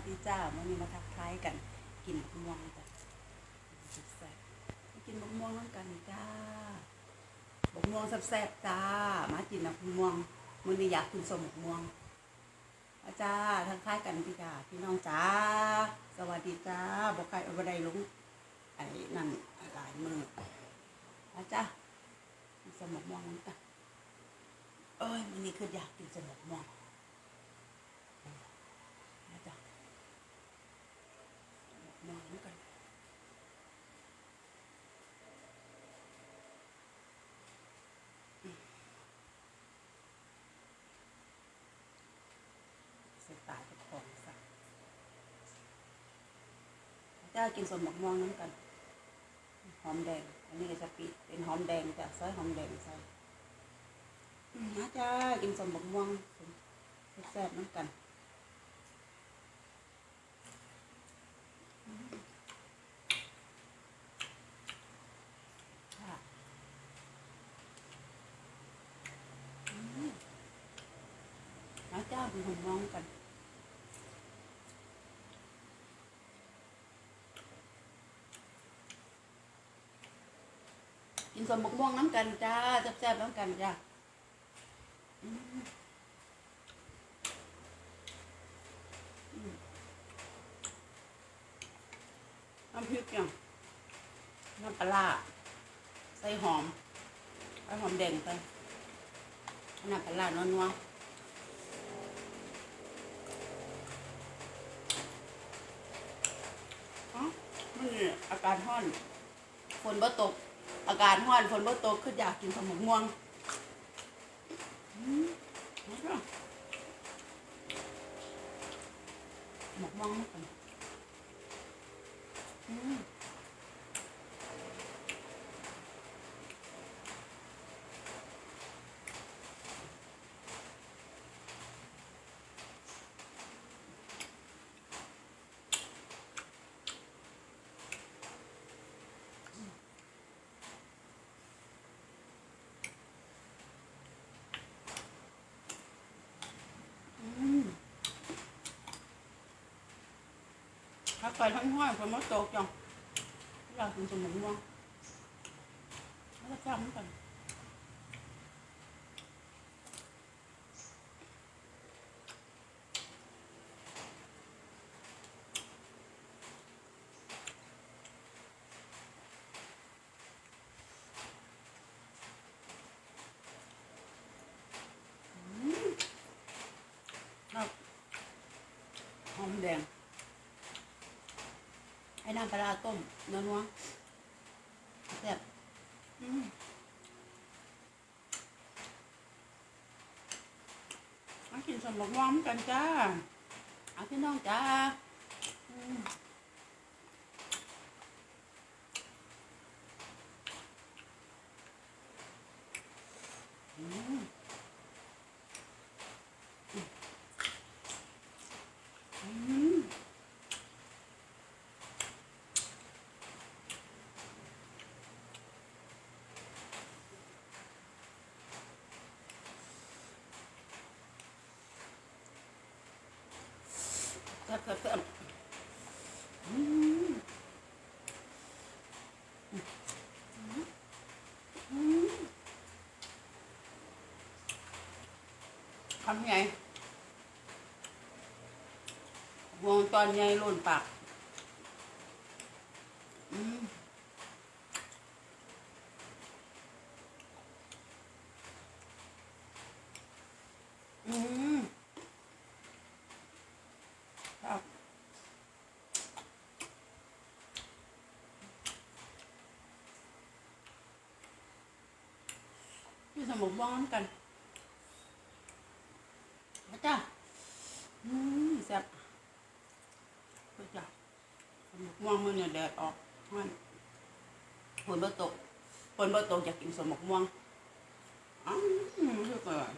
สดีจ้าวันนี้มาทักทายกัน กินมะม่วงจ้ะแซ่บมากินมะม่วงน้ำกันจ้ามะม่วงแซ่บๆจ้า มากินมะม่วงมื้อนี้อยากกินสมมะม่วงอาจ้าทักทายกันพี่จ้าพี่น้องจ้า สวัสดีจ้าบอกใครเอาบ่ได้ลงไอ้นั่นหลายมืออาจากินสมมะม่วงน้ำกันเอ้ยมือนี้คืออยากกินสมมะม่วง นะจ๊ะมองกันสไตล์กับของสัก จ้ากินสมบักม่วงน้ำกันหอมแดง อันนี้ก็จะปีเป็นหอมแดงจ้ะซอยหอมแดงใส่อืมาจ้ากินสมบักม่วงแซ่บน้ำกันค่ะอืมาจ้าเป็นหุ่นมองกัน กินสมบกม่วงน้ำกันจ้าแซ่บๆน้ำกันจ้าน้ำพริกอย่างน้ำปลาร้าใส่หอมใส่หอมแดงไปน้ำปลาร้านัวๆอ๋อมันนี่อากาศร้อน ฝนบ่ตก อากาศห้อนฝนบ่ตกคืออยากกินขนมม่วงอืมเอาเถอะหมกม่วงไม่เป็นอืมอืม ถ้าไปทั้งห้อยฝนบ่ตกจังอยากกินขนมม่วงแล้วก็จำกันหอมแดง ไอ้น้ำปลาร้าต้มเนื้อนัวแซ่บอืมมากินสมบักม่วงกันจ้าเอาพี่น้องจ้าอืมอืม อืมแซ่บแซ่บแซ่บอืมอืม ทำไงวงตอนใหญ่หล่นปากอืมอืมครับพี่สมองบ้องกัน จ้ะอืมแซ่บก็จ้ะม่วงมือเนี่ยแดดออกมันฝนบ่ตกฝนบ่ตกอยากกินสมมกม่วงอ้าวรู้สึกอร่อย